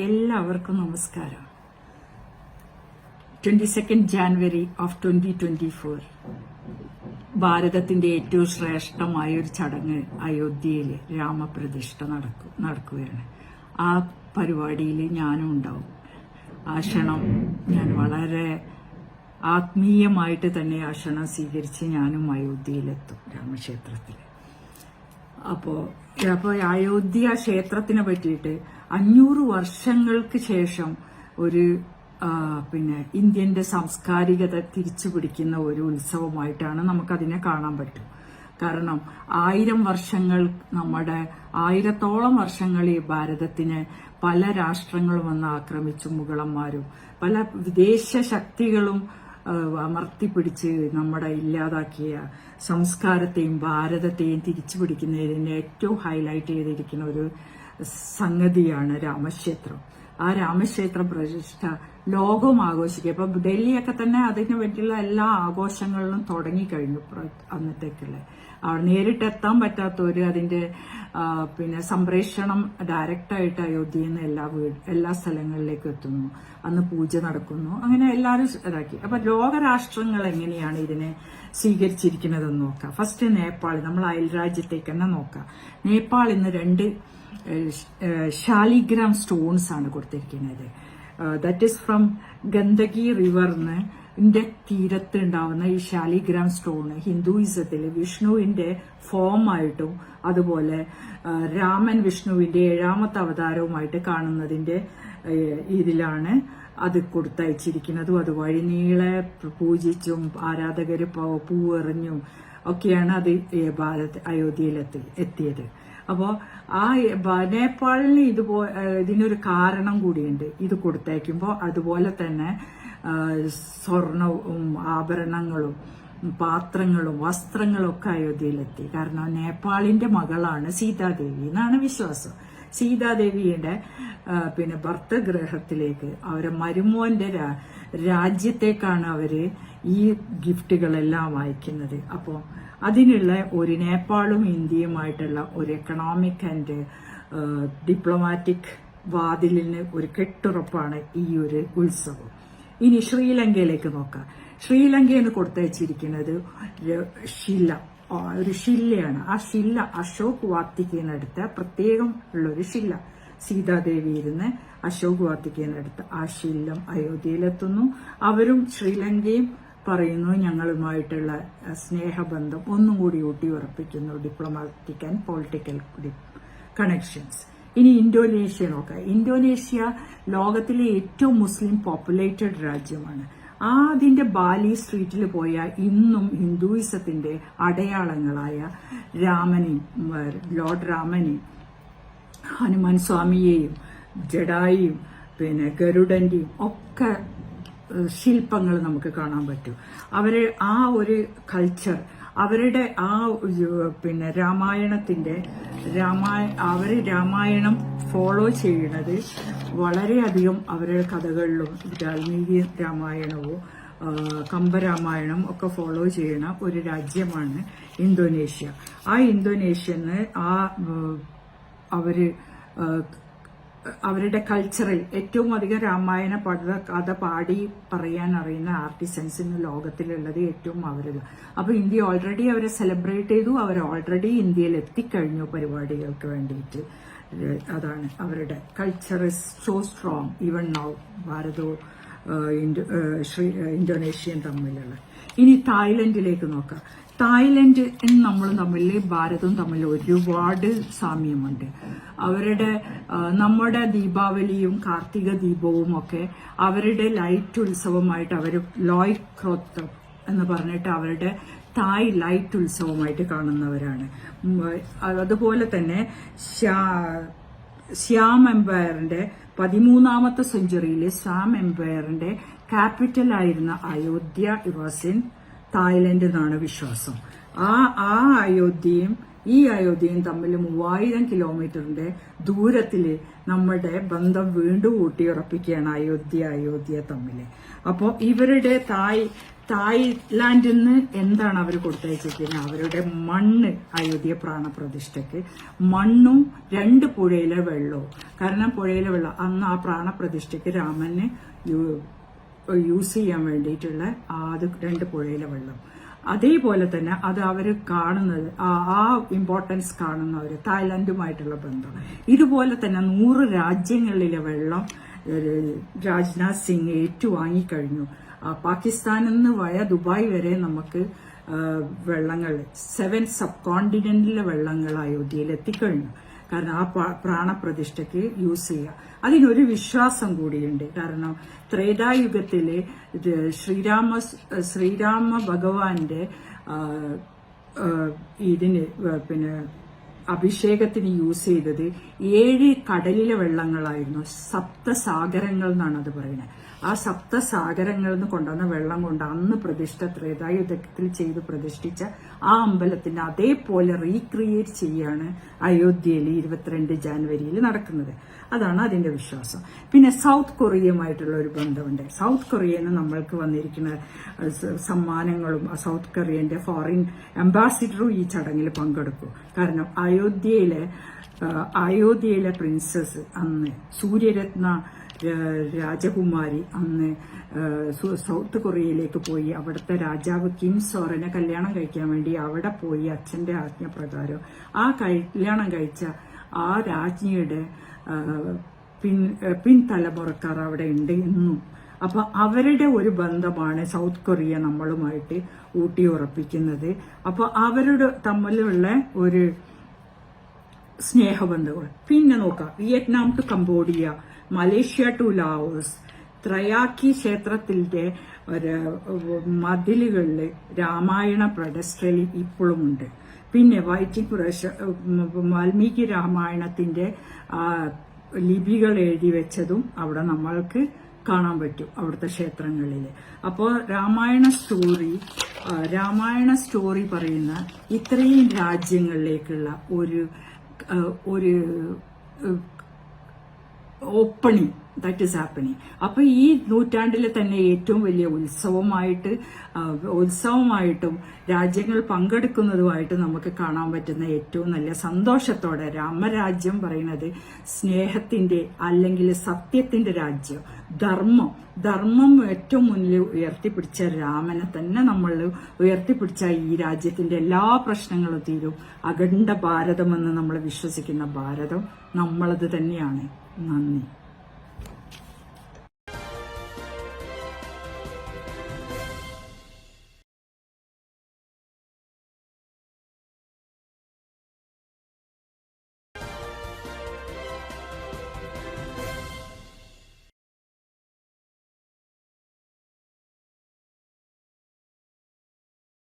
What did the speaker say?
എല്ലാവർക്കും നമസ്കാരം. Twenty second January of twenty twenty four ഭാരതത്തിന്റെ ഏറ്റവും ശ്രേഷ്ഠമായ ഒരു ചടങ്ങ് അയോധ്യയിൽ രാമപ്രതിഷ്ഠ നടക്കും നടക്കുകയാണ്. ആ പരിപാടിയിൽ ഞാനും ഉണ്ടാവും. ആ ക്ഷണം ഞാൻ വളരെ ആത്മീയമായിട്ട് തന്നെ ആ ക്ഷണം സ്വീകരിച്ച് ഞാനും അയോധ്യയിലെത്തും രാമക്ഷേത്രത്തിൽ. അപ്പോൾ അപ്പോൾ അയോധ്യ ക്ഷേത്രത്തിനെ പറ്റിയിട്ട് അഞ്ഞൂറ് വർഷങ്ങൾക്ക് ശേഷം ഒരു പിന്നെ ഇന്ത്യന്റെ സാംസ്കാരികത തിരിച്ചു പിടിക്കുന്ന ഒരു ഉത്സവമായിട്ടാണ് നമുക്കതിനെ കാണാൻ പറ്റും. കാരണം ആയിരം വർഷങ്ങൾ നമ്മുടെ ആയിരത്തോളം വർഷങ്ങൾ ഈ ഭാരതത്തിനെ പല രാഷ്ട്രങ്ങളും വന്ന് ആക്രമിച്ചു മുഗളന്മാരും പല വിദേശ ശക്തികളും അമർത്തി പിടിച്ച് നമ്മുടെ ഇല്ലാതാക്കിയ സംസ്കാരത്തെയും ഭാരതത്തെയും തിരിച്ചു പിടിക്കുന്നതിന് ഏറ്റവും ഹൈലൈറ്റ് ചെയ്തിരിക്കുന്ന ഒരു സംഗതിയാണ് രാമക്ഷേത്രം. ആ രാമക്ഷേത്ര പ്രതിഷ്ഠ ലോകം ആഘോഷിക്കുക ഇപ്പൊ ഡൽഹിയൊക്കെ തന്നെ അതിനു വേണ്ടിയുള്ള എല്ലാ ആഘോഷങ്ങളിലും തുടങ്ങിക്കഴിഞ്ഞു അന്നത്തേക്കുള്ള. അവിടെ നേരിട്ട് എത്താൻ പറ്റാത്തവര് അതിന്റെ പിന്നെ സംപ്രേഷണം ഡയറക്റ്റായിട്ട് അയോധ്യയിൽ നിന്ന് എല്ലാ വീട് എല്ലാ സ്ഥലങ്ങളിലേക്കും എത്തുന്നു. അന്ന് പൂജ നടക്കുന്നു. അങ്ങനെ എല്ലാവരും ഇതാക്കി. അപ്പൊ ലോകരാഷ്ട്രങ്ങൾ എങ്ങനെയാണ് ഇതിനെ സ്വീകരിച്ചിരിക്കുന്നതെന്ന് നോക്കാം. ഫസ്റ്റ് നേപ്പാൾ നമ്മൾ അയൽ രാജ്യത്തേക്ക് തന്നെ നോക്കാം. നേപ്പാൾ ഇന്ന് രണ്ട് ശാലിഗ്രാം സ്റ്റോൺസ് ആണ് കൊടുത്തിരിക്കുന്നത്. ദാറ്റ് ഈസ് ഫ്രം ഗന്ദകി റിവറിന് ഇന്റെ തീരത്ത് ഉണ്ടാവുന്ന ഈ ശാലിഗ്രാം സ്റ്റോൺ ഹിന്ദുയിസത്തിൽ വിഷ്ണുവിന്റെ ഫോമായിട്ടും അതുപോലെ രാമൻ വിഷ്ണുവിന്റെ ഏഴാമത്തെ അവതാരവുമായിട്ട് കാണുന്നതിന്റെ ഇതിലാണ് അത് കൊടുത്തയച്ചിരിക്കുന്നതും. അത് വഴിനീളെ പൂജിച്ചും ആരാധകര് പ- പൂവെറിഞ്ഞും ഒക്കെയാണ് അത് ഭാരത് അയോധ്യയിലെത്തി എത്തിയത്. അപ്പോ ആ നേപ്പാളിന് ഇതുപോ ഇതിനൊരു കാരണം കൂടിയുണ്ട്. ഇത് കൊടുത്തേക്കുമ്പോൾ അതുപോലെ തന്നെ സ്വർണവും ആഭരണങ്ങളും പാത്രങ്ങളും വസ്ത്രങ്ങളും ഒക്കെ അയോധ്യയിലെത്തി. കാരണം നേപ്പാളിന്റെ മകളാണ് സീതാദേവി എന്നാണ് വിശ്വാസം. സീതാദേവിയുടെ പിന്നെ ഭർത്തഗ്രഹത്തിലേക്ക് അവരെ മരുമോന്റെ രാജ്യത്തേക്കാണ് അവർ ഈ ഗിഫ്റ്റുകളെല്ലാം അയക്കുന്നത് അപ്പോൾ അതിനുള്ള ഒരു നേപ്പാളും ഇന്ത്യയുമായിട്ടുള്ള ഒരു എക്കണോമിക് ആൻഡ് ഡിപ്ലോമാറ്റിക് വാതിലിന് ഒരു കെട്ടുറപ്പാണ് ഈ ഒരു ഉത്സവം. ഇനി ശ്രീലങ്കയിലേക്ക് നോക്കാം. ശ്രീലങ്കയിൽ കൊടുത്തയച്ചിരിക്കുന്നത് ശില. ഒരു ശില്ലയാണ് ആ ശില്ല അശോക് വാത്തിക്കുന്നെടുത്ത പ്രത്യേകം ഉള്ള ഒരു ശില്ല. സീതാദേവി ഇരുന്ന് അശോക് വാത്തിക്കുന്നെടുത്ത് ആ ശില്ലം അയോധ്യയിലെത്തുന്നു. അവരും ശ്രീലങ്കയും പറയുന്നു ഞങ്ങളുമായിട്ടുള്ള സ്നേഹബന്ധം ഒന്നും കൂടി ഊട്ടി ഉറപ്പിക്കുന്നു ഡിപ്ലോമാറ്റിക് ആൻഡ് പൊളിറ്റിക്കൽ കണക്ഷൻസ് ഇനി ഇന്തോനേഷ്യ നോക്കാം. ഇന്തോനേഷ്യ ലോകത്തിലെ ഏറ്റവും മുസ്ലിം പോപ്പുലേറ്റഡ് രാജ്യമാണ്. ആ അതിന്റെ ബാലി സ്ട്രീറ്റിൽ പോയ ഇന്നും ഹിന്ദുയിസത്തിന്റെ അടയാളങ്ങളായ രാമനെ ലോർഡ് രാമനെ ഹനുമാൻ സ്വാമിയെയും ജഡായിയും പിന്നെ ഗരുഡന്റെയും ഒക്കെ ശില്പങ്ങൾ നമുക്ക് കാണാൻ പറ്റും. അവർ ആ ഒരു കൾച്ചർ അവരുടെ ആ പിന്നെ രാമായണത്തിന്റെ രാമായ അവർ രാമായണം ഫോളോ ചെയ്യുന്നത് വളരെയധികം അവരുടെ കഥകളിലും വാൽമീകി രാമായണവും കമ്പരാമായണം ഒക്കെ ഫോളോ ചെയ്യുന്ന ഒരു രാജ്യമാണ് ഇന്തോനേഷ്യ. ആ ഇന്തോനേഷ്യന്ന് ആ അവർ അവരുടെ കൾച്ചറിൽ ഏറ്റവും അധികം രാമായണ പഠന കഥ പാടി പറയാൻ അറിയുന്ന ആർട്ടിസൻസ് ഇന്ന് ലോകത്തിലുള്ളത് ഏറ്റവും അവരില്ല അപ്പൊ ഇന്ത്യ ഓൾറെഡി അവരെ സെലിബ്രേറ്റ് ചെയ്തു. അവർ ഓൾറെഡി ഇന്ത്യയിൽ എത്തിക്കഴിഞ്ഞു പരിപാടികൾക്ക് വേണ്ടിയിട്ട്. അതാണ് അവരുടെ culture is so strong even now ഭാരതവും ശ്രീ ഇന്തോനേഷ്യയും തമ്മിലുള്ള. ഇനി തായ്ലൻഡിലേക്ക് നോക്കാം. തായ്ലൻഡ് നമ്മൾ തമ്മിൽ ഭാരതവും തമ്മിൽ ഒരുപാട് സാമ്യമുണ്ട്. അവരുടെ നമ്മുടെ ദീപാവലിയും കാർത്തിക ദീപവും ഒക്കെ അവരുടെ ലൈറ്റ് ഉത്സവമായിട്ട് അവർ ലോയ് ക്രോത്ത് എന്ന് പറഞ്ഞിട്ട് അവരുടെ തായ് ലൈറ്റ് ഉത്സവമായിട്ട് കാണുന്നവരാണ്. അതുപോലെ തന്നെ ശ്യാ- എംപയറിന്റെ പതിമൂന്നാമത്തെ സെഞ്ചുറിയിലെ ശ്യാം എംപയറിന്റെ ക്യാപിറ്റൽ ആയിരുന്ന അയോധ്യ വാസ് ഇൻ തായ്ലൻഡ് എന്നാണ് വിശ്വാസം. ആ ആ അയോധ്യയും ഈ അയോധ്യയും തമ്മിൽ മൂവായിരം കിലോമീറ്ററിന്റെ ദൂരത്തിൽ നമ്മുടെ ബന്ധം വീണ്ടും ഊട്ടിയുറപ്പിക്കുകയാണ് അയോധ്യ അയോധ്യ തമ്മിൽ അപ്പോൾ ഇവരുടെ തായ് തായ്ലാൻഡിൽ നിന്ന് എന്താണ് അവർ കൊടുത്തയച്ചിരിക്കുന്നത്? അവരുടെ മണ്ണ് അയോധ്യ പ്രാണപ്രതിഷ്ഠയ്ക്ക് മണ്ണും രണ്ട് പുഴയിലെ വെള്ളവും. കാരണം പുഴയിലെ വെള്ളം അന്ന് ആ പ്രാണപ്രതിഷ്ഠയ്ക്ക് രാമന് യൂസ് ചെയ്യാൻ വേണ്ടിയിട്ടുള്ള അത് രണ്ട് പുഴയിലെ വെള്ളം. അതേപോലെ തന്നെ അത് അവർ കാണുന്നത് ആ- ഇമ്പോർട്ടൻസ് കാണുന്നവർ തായ്ലാന്റുമായിട്ടുള്ള ബന്ധം. ഇതുപോലെ തന്നെ നൂറ് രാജ്യങ്ങളിലെ വെള്ളം രാജ്നാഥ് സിംഗ് ഏറ്റുവാങ്ങിക്കഴിഞ്ഞു. പാകിസ്ഥാനിൽ നിന്ന് വയ ദുബായ് വരെ നമുക്ക് വെള്ളങ്ങൾ സെവൻ സബ് കോണ്ടിനെന്റിലെ വെള്ളങ്ങൾ അയോധ്യയിൽ എത്തിക്കഴിഞ്ഞു. കാരണം ആ പ്രാ- പ്രാണപ്രതിഷ്ഠയ്ക്ക് യൂസ് ചെയ്യുക. അതിനൊരു വിശ്വാസം കൂടിയുണ്ട്. കാരണം ത്രേതായുഗത്തിലെ ശ്രീരാമ ശ്രീരാമ ഭഗവാന്റെ ഇതിന് പിന്നെ അഭിഷേകത്തിന് യൂസ് ചെയ്തത് ഏഴ് കടലിലെ വെള്ളങ്ങളായിരുന്നു. സപ്തസാഗരങ്ങൾ എന്നാണ് അത് പറയുന്നത്. ആ സപ്തസാഗരങ്ങളിൽ നിന്ന് കൊണ്ടുവന്ന വെള്ളം കൊണ്ട് അന്ന് പ്രതിഷ്ഠ ത്രേതായുധത്തിൽ ചെയ്ത് പ്രതിഷ്ഠിച്ച ആ അമ്പലത്തിന് അതേപോലെ റീക്രിയേറ്റ് ചെയ്യാണ് അയോധ്യയിൽ ഇരുപത്തിരണ്ട് ജാനുവരിയിൽ നടക്കുന്നത്. അതാണ് അതിന്റെ വിശ്വാസം. പിന്നെ സൗത്ത് കൊറിയയുമായിട്ടുള്ള ഒരു ബന്ധമുണ്ട്. സൗത്ത് കൊറിയയിൽ നിന്ന് നമ്മൾക്ക് വന്നിരിക്കുന്ന സമ്മാനങ്ങളും സൗത്ത് കൊറിയന്റെ ഫോറിൻ അംബാസിഡറും ഈ ചടങ്ങിൽ പങ്കെടുക്കും. കാരണം അയോധ്യയിലെ അയോധ്യയിലെ പ്രിൻസസ് അന്ന് സൂര്യരത്ന രാജകുമാരി അന്ന് സൗത്ത് കൊറിയയിലേക്ക് പോയി. അവിടുത്തെ രാജാവ് കിം സോറനെ കല്യാണം കഴിക്കാൻ വേണ്ടി അവിടെ പോയി അച്ഛന്റെ ആജ്ഞപ്രകാരം. ആ കല്യാണം കഴിച്ച ആ രാജ്ഞിയുടെ പിൻ പിൻ പിൻതലമുറക്കാർ അവിടെ ഉണ്ട് എന്നും. അപ്പൊ അവരുടെ ഒരു ബന്ധമാണ് സൗത്ത് കൊറിയ നമ്മളുമായിട്ട് ഊട്ടി ഉറപ്പിക്കുന്നത് അപ്പൊ അവരുടെ തമ്മിലുള്ള ഒരു സ്നേഹബന്ധങ്ങൾ. പിന്നെ നോക്കാം. Vietnam to Cambodia Malaysia to Laos ത്രയാക്കി ക്ഷേത്രത്തിന്റെ ഒരു മതിലുകളിൽ രാമായണ പ്രഡസ്ട്രലി ഇപ്പോഴുമുണ്ട് പിന്നെ വൈറ്റിക് വാൽമീകി രാമായണത്തിന്റെ ലിപികൾ എഴുതി വെച്ചതും അവിടെ നമ്മൾക്ക് കാണാൻ പറ്റും അവിടുത്തെ ക്ഷേത്രങ്ങളിൽ അപ്പോൾ രാമായണ സ്റ്റോറി രാമായണ സ്റ്റോറി പറയുന്ന ഇത്രയും രാജ്യങ്ങളിലേക്കുള്ള ഒരു ഒരു ഓപ്പണിംഗ് ദാറ്റ് ഈസ് ഹാപ്പനിങ് അപ്പൊ ഈ നൂറ്റാണ്ടിലെ തന്നെ ഏറ്റവും വലിയ ഉത്സവമായിട്ട് ഉത്സവമായിട്ടും രാജ്യങ്ങൾ പങ്കെടുക്കുന്നതുമായിട്ട് നമുക്ക് കാണാൻ പറ്റുന്ന ഏറ്റവും നല്ല സന്തോഷത്തോടെ രാമരാജ്യം പറയുന്നത് സ്നേഹത്തിന്റെ അല്ലെങ്കിൽ സത്യത്തിന്റെ രാജ്യം ധർമ്മം. ധർമ്മം ഏറ്റവും മുന്നിൽ ഉയർത്തിപ്പിടിച്ച രാമനെ തന്നെ നമ്മൾ ഉയർത്തിപ്പിടിച്ച ഈ രാജ്യത്തിന്റെ എല്ലാ പ്രശ്നങ്ങളും തീരും. അഖണ്ഡ ഭാരതമെന്ന് നമ്മൾ വിശ്വസിക്കുന്ന ഭാരതം നമ്മളത് തന്നെയാണ്. Nani.